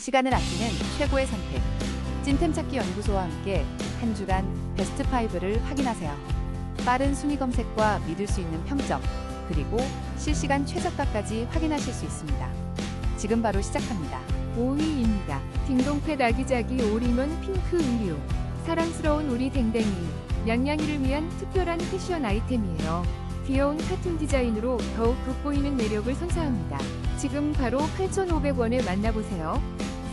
시간을 아끼는 최고의 선택. 찐템 찾기 연구소와 함께 한 주간 베스트 5를 확인하세요. 빠른 순위 검색과 믿을 수 있는 평점, 그리고 실시간 최저가까지 확인하실 수 있습니다. 지금 바로 시작합니다. 5위입니다. 딩동펫 아기자기 올인원 핑크 의류. 사랑스러운 우리 댕댕이. 냥냥이를 위한 특별한 패션 아이템이에요. 귀여운 카툰 디자인으로 더욱 돋보이는 매력을 선사합니다. 지금 바로 8,500원에 만나보세요.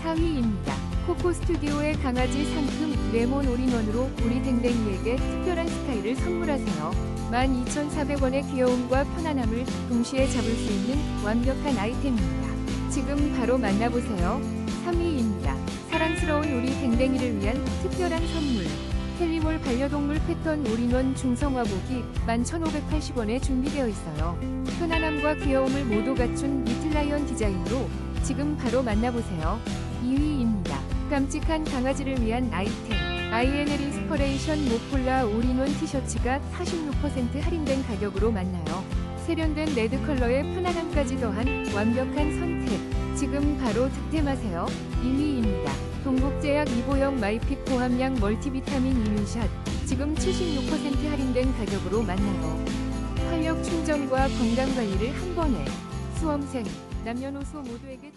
4위입니다. 코코 스튜디오의 강아지 상큼 레몬 올인원으로 우리 댕댕이에게 특별한 스타일을 선물하세요. 12,400원의 귀여움과 편안함을 동시에 잡을 수 있는 완벽한 아이템입니다. 지금 바로 만나보세요. 3위입니다. 사랑스러운 우리 댕댕이를 위한 특별한 선물. 헬리몰 반려동물 패턴 올인원 중성화복이 11,580원에 준비되어 있어요. 편안함과 귀여움을 모두 갖춘 리틀라이언 디자인으로 지금 바로 만나보세요. 2위입니다. 깜찍한 강아지를 위한 아이템. INL 인스퍼레이션 모폴라 올인원 티셔츠가 46% 할인된 가격으로 만나요. 세련된 레드 컬러의 편안함까지 더한 완벽한 선택. 지금 바로 득템하세요. 1위입니다. 동국제약 이보영 마이핏 고함량 멀티비타민 이윤샷. 지금 76% 할인된 가격으로 만나요. 활력 충전과 건강 관리를 한 번에. 수험생, 남녀노소 모두에게